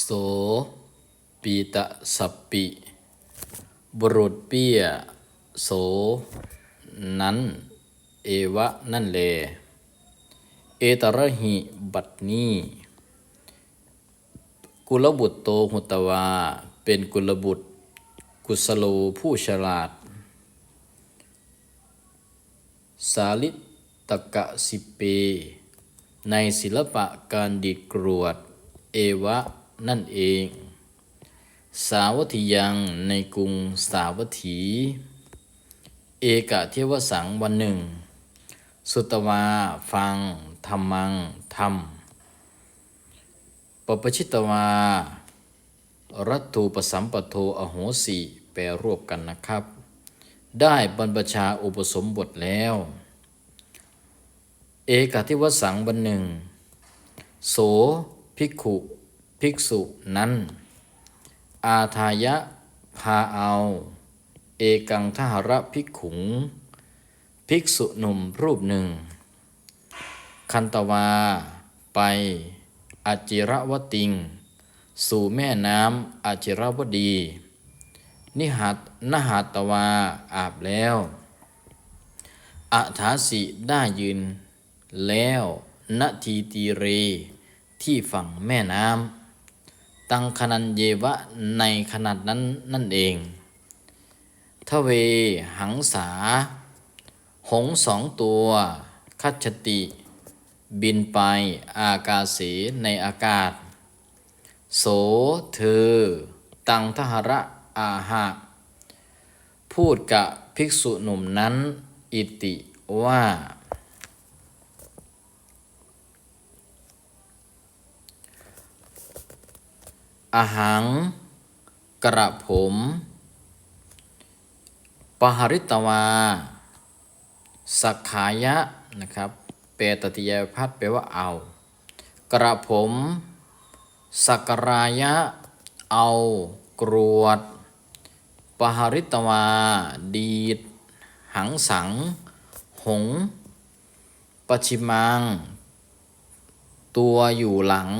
โสปีตะสัปปิ บุรุษเปี้ย โส นั้น เอวะนั่นแลเอตระหิบัดนี้กุลบุตรโตหุตวา เป็นกุลบุตร กุสโลผู้ฉลาด สาลิตกะสิเป ในศิลปะการดีดกรวด เอวะ นั่นเอง สาวัตถียังในกรุงสาวัตถี เอกะเทวสังวันหนึ่ง สุตวาฟังธรรมังธรรมปปชิตวา รัตถูปสัมปโทอโหสิแปรรวบกันนะครับ ได้บรรพชาอุปสมบทแล้ว เอกทิวสังวันหนึ่ง โสภิกขุ ภิกษุนั้น อาทายะพาเอา เอกังทหระภิกขุง ภิกษุหนุ่มรูปหนึ่ง คันตวา ไปอจิระวติง สู่แม่น้ำอจิรวดี นิหัตนหาตวาอาบแล้วอัฐาสิได้ยืน แล้วณทีตีเร ที่ฝั่งแม่น้ำ ตังคนันเยวะในขนาดนั้นนั่นเองทเวหังสา หงสองตัว คัจฉติ บินไปอากาเสในอากาศ โสเธอ ตังทหระอาหะ พูดกับภิกษุหนุ่มนั้น อิติว่า อาหัง กระผม ปหริตวา สักขายะนะครับเปตติยาพัดแปลว่าเอา กระผม สักรายะ เอา กรวด ปหริตวา ดีด หังสัง หง ปชิมัง ตัวอยู่หลัง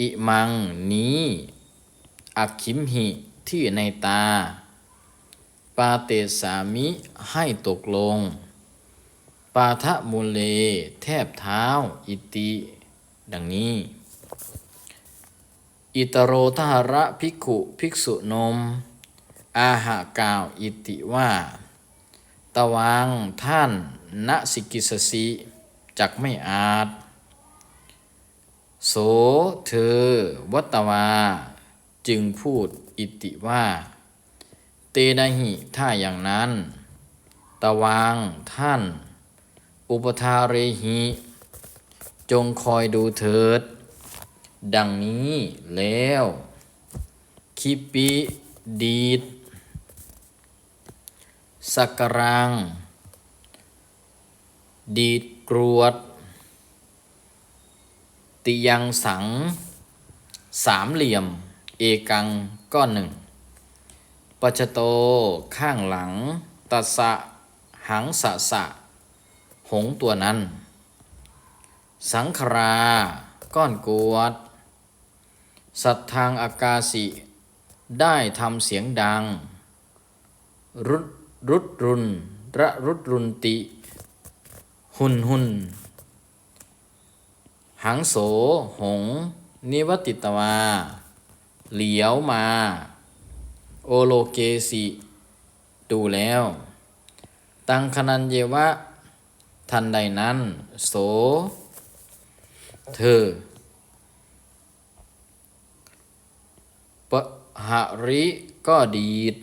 อิมังนี้อักขิมหิที่ในตา ปาเตสามิให้ตกลง ปาทะมูเล แทบเท้า อิติ ดังนี้ อิตโรทหระภิกขุภิกษุนม อาหากล่าวอิติว่า ตวังท่านณสิกิสสิจักไม่อาจ โสเธอ วัตวา จึงพูดอิติว่า เตนะหิถ้าอย่างนั้นตะวังท่าน อุปทาเรหิ จงคอยดูเถิด ดังนี้แล้ว คิปิดีดสักรัง ดีดกรวด ติยังสัง สามเหลี่ยม เอกังก้อนหนึ่งปัจโต ข้างหลัง ตัสะหังสะสะ หงตัวนั้น สังครา ก้อนกวด สัตทางอากาสิได้ทำเสียงดัง รุดรุดรุนระรุดรุนติ หุนหุน หังโสหง นิวติตวา เหลียวมา โอโลเกสิดูแล้ว ตังคนันเยวะ ทันใดนั้น โส เธอปหาริก็ดีด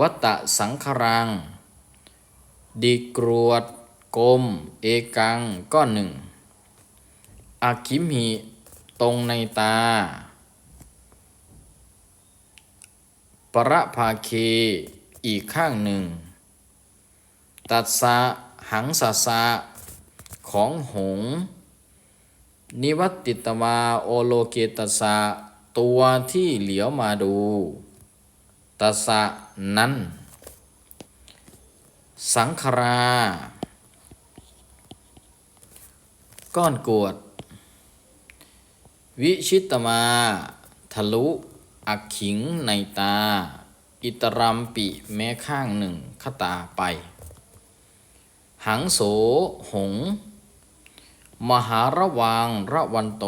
วัตตะสังครัง ดีกรวดกลม เอกังก้อนหนึ่ง อาคิมิตรงในตา ประภาเค อีกข้างหนึ่ง ตัดสะหังสะสะของหง นิวัตติตวาโอโลเกตัสะตัวที่เหลียวมาดูตัสะนั้น สังครา ก้อนกวด วิชิตมา ทะลุอักขิงในตา อิตรัมปิแม้ข้างหนึ่งขตาไป หังโสหง มหาระวังระวันโต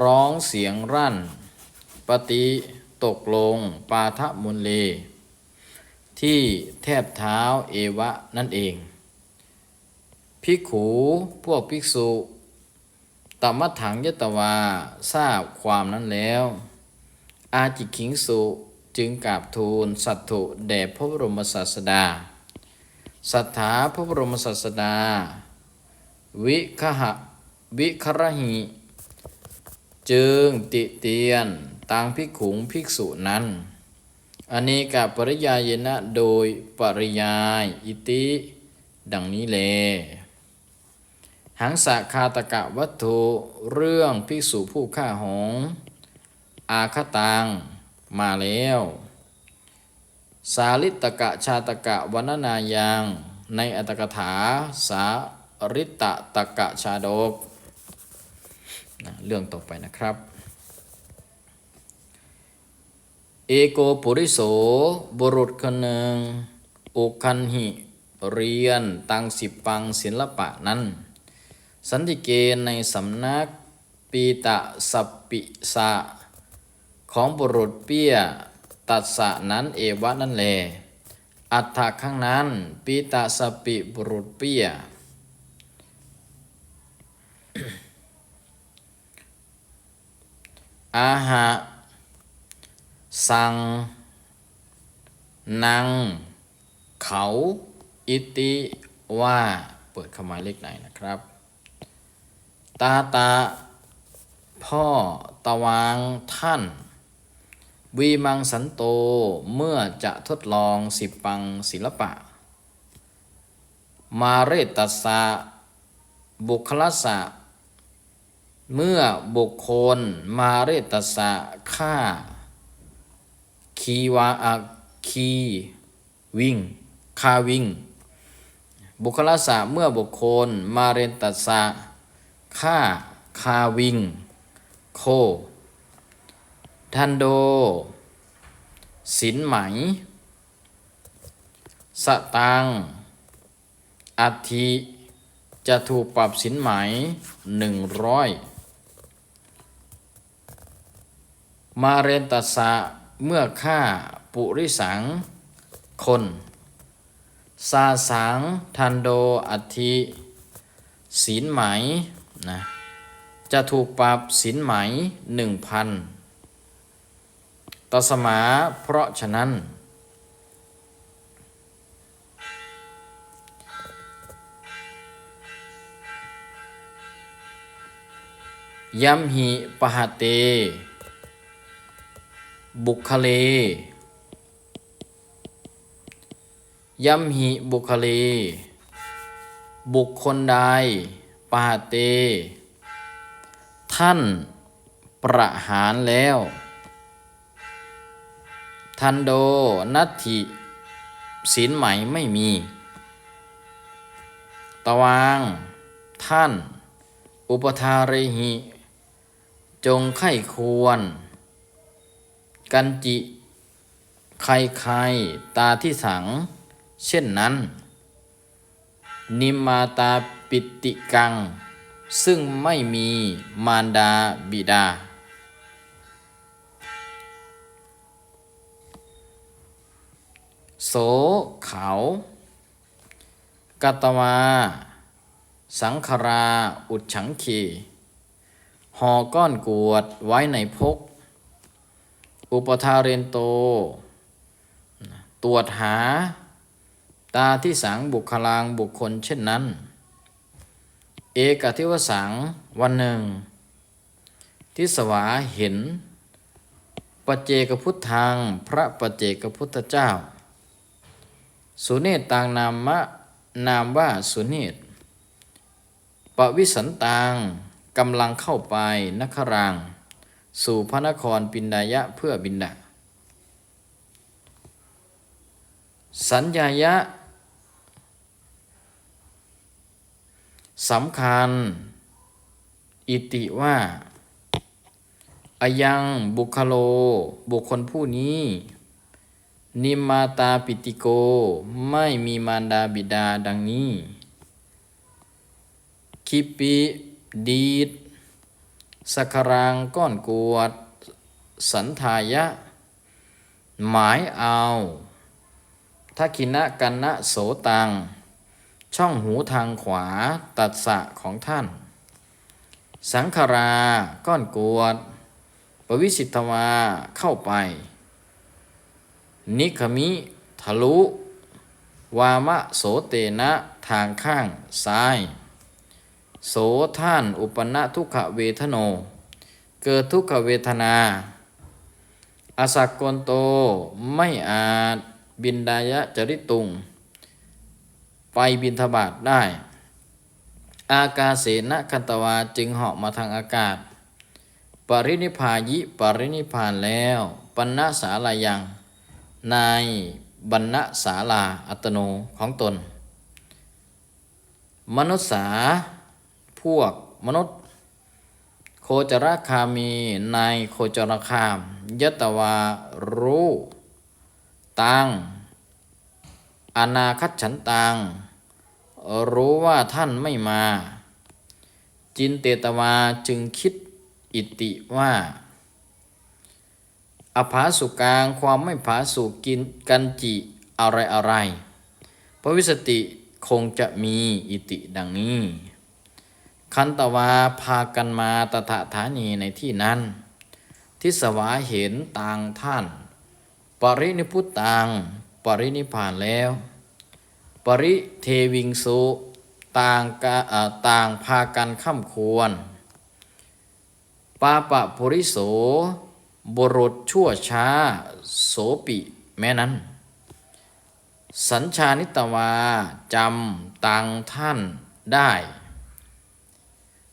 ร้องเสียงรั่น ปฏิตกลงปาทะมุลเล ที่แทบเท้าเอวะนั่นเอง ภิกขูพวกภิกษุ ตมัถังยตวาทราบความนั้นแล้ว อาจิคิงสุจึงกราบทูลสัตถุแด่พระบรมศาสดา สัทธาพระบรมศาสดา วิคหะวิครหิ จึงติเตียนตังภิกขุงภิกษุนั้นอเนกปริยายนะโดยปริยาย อิติ ดังนี้เล หังสะคาตกะวัตถุเรื่องภิกษุผู้ฆ่าหง อาคตัง มาแล้ว สาลิตกะชาตกะวันนายัง ในอัตกถา สาริตะตกะชาดกนะเรื่องต่อไปนะครับ เอโกปุริโสบุรุษคนหนึ่งอุคันหิ เรียนตังสิบปังศิลปะนั้น สันติเกณฑ์ในสำนักปีตะสัปปิสะ ของบุรุษเปี้ย ตัดสะนั้นเอวะนั่นแล อัฏฐะข้างนั้นปีตะสปปิบุรุษเปี้ย อาหะ สัง นัง เขา อิติว่า เปิดคำหมายเลขไหนนะครับ ตาตา พ่อตะวางท่าน วีมังสันโตเมื่อจะทดลองสิบปังศิลปะ มาเรตัสสะบุคลสะเมื่อบุคคลมาเรตัสสะฆ่า คีวาอาคีวิ่งคาวิ่ง บุคลสะเมื่อบุคคลมาเรตัสะ ฆ่า คาวิง โค ทันโด สินไหม สตังอัธิจะถูกปรับสินไหมหนึ่งร้อยมาเรนตัสะเมื่อฆ่าปุริสัง คนซาสังทันโดอัธิสินไหม นะจะถูกปรับสินไหมหนึ่งพันตสมาเพราะฉะนั้น ยัมหิปหาเต บุคเล ยัมหิบุคเล บุคคลใด ปาเต ท่านประหารแล้ว ทันโดนัตถิศีลใหม่ไม่มี ตวาง ท่าน อุปทาเรหิ จงไข้ควร กันจิ ใครใครตาที่สัง เช่นนั้น นิมาตาปิติกัง ซึ่งไม่มีมารดาบิดา โสเขากัตวา สังคราอุดฉังคีห่อก้อนกวดไว้ในพก อุปทาเรนโต ตรวจหา ตาที่สังบุคลางบุคคลเช่นนั้น เอกทิวสังวันหนึ่ง ทิสวาเห็นปเจกพุทธังพระปเจกพุทธเจ้า สุเนตตังนามะนามว่าสุเนตปวิสันตังกำลังเข้าไปนครังสู่พระนครปินดายะเพื่อบินดาสัญญายะ สำคัญ อิติว่าอายังบุคโล บุคคลผู้นี้ นิมมาตาปิติโก ไม่มีมารดาบิดาดังนี้ คิปิดีดสักรางก้อนกวด สันทายะ หมายเอาทักขินะกันนะโสตัง ช่องหูทางขวาตัดสะของท่าน สังขารา ก้อนกวด ปวิสิทธวา เข้าไป นิคมิ ทะลุ วามะโสเตนะทางข้างซ้าย โสท่านอุปนะทุกขเวทโน เกิดทุกขเวทนาอาสักกนโต ไม่อาจ บินดายะจริตุง ไปบินทบาทได้ อากาเสนคันตวาจึงเหาะมาทางอากาศ ปรินิพายิปรินิพานแล้วปัณณสาลายัง ในบรรณศาลาอัตโนของตน มนุษย์สาพวกมนุษย์ โคจรคามีในโคจรคาม ยตวารู้ตังอนาคัตฉันตัง รู้ว่าท่านไม่มา จินเตตวาจึงคิดอิติว่า อภาสุกางความไม่ผาสุกินกันจิอะไรอะไรพระวิสติคงจะมีอิติดังนี้ คันตวาพากันมาตถาฐานีในที่นั้น ทิสวาเห็นต่างท่าน ปรินิพุตตังปรินิพานแล้ว ปริเทวิงสุต่างกต่างพากันข้ามควร ปาปะปุริโสบุรุษชั่วช้า โสปิแม้นั้น สัญชานิตวาจำตังท่านได้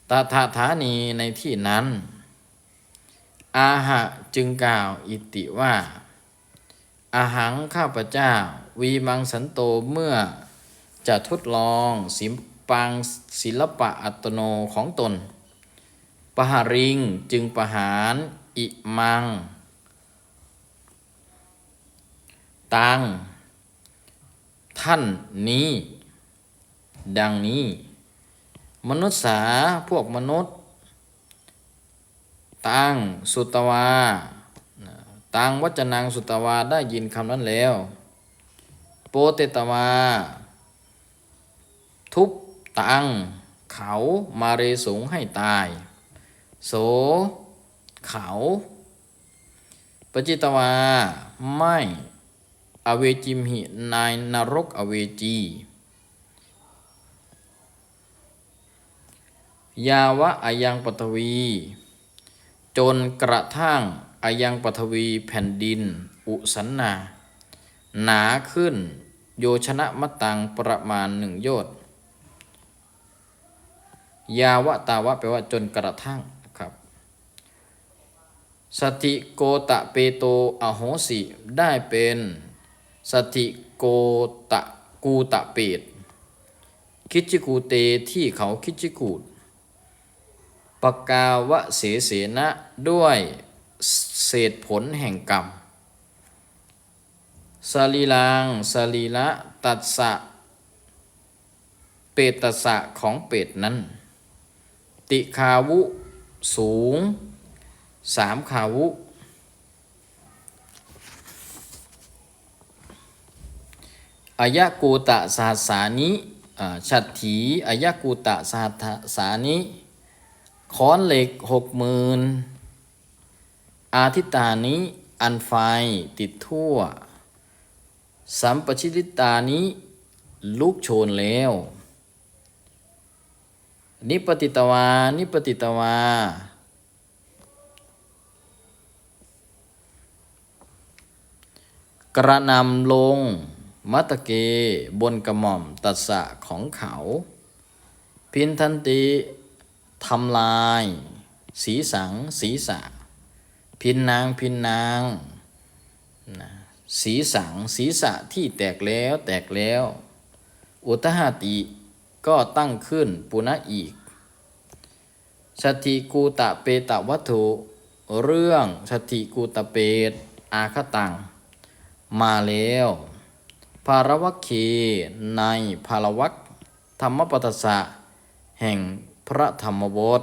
ตถาฐานีในที่นั้น อาหะจึงกล่าวอิติว่าอาหังข้าพเจ้า วีมังสันโตเมื่อ จะทดลองสิมปังศิลปะอัตโนของตน ปหาริงจึงประหาร อิมัง ตัง ท่านนี้ ดังนี้ มนุษย์สาพวกมนุษย์ ตัง สุตวาตังวัจนังสุตวาได้ยินคำนั้นแล้ว โปเตตวา ทุบตัง เขามาเรสูงให้ตาย โส เขาปจิตวา ไม่อเวจิมหินายนรกอเวจี ยาวะอายังปฐวี จนกระทั่งอายังปฐวีแผ่นดิน อุสันนา หนาขึ้น โยชนะมะตังประมาณหนึ่งโยชน์ ยาวะตาวะแปลว่าจนกระทั่งนะครับ สติโกตะเปโตอโหสิได้เป็นสติโกตะกูตะเปตคิจิกูเตที่เขาคิจิกูดปกาวะเสเสนะด้วยเศษผลแห่งกรรมสลีลังสลีละตัสสะ เปตสะของเป็ดนั้น ติคาวุ สูงสามคาวุอายะกูตะสหัสสานิฉัตถีอายะกูตะสหัสสานิค้อนเหล็กหกหมื่นอาทิตานิอันไฟติดทั่ว สัมปชิริตานิลุกโชนแล้ว นิปติตวา นิปติตวา กระนำลง มัตเก บนกระหม่อมตัสสะของเขา พินทันติทำลาย สีสังศีสะ พินนาง พินนางนะสีสังศีสะที่แตกแล้ว แตกแล้ว อุตหาติ ก็ตั้งขึ้นปุณะอีกสติกูตะเปตะวัตถุ เรื่องสติกูตะเปตอาคตัง มาแล้ว ภารวัคคีในภารวัคธรรมปตสสะแห่งพระธรรมบท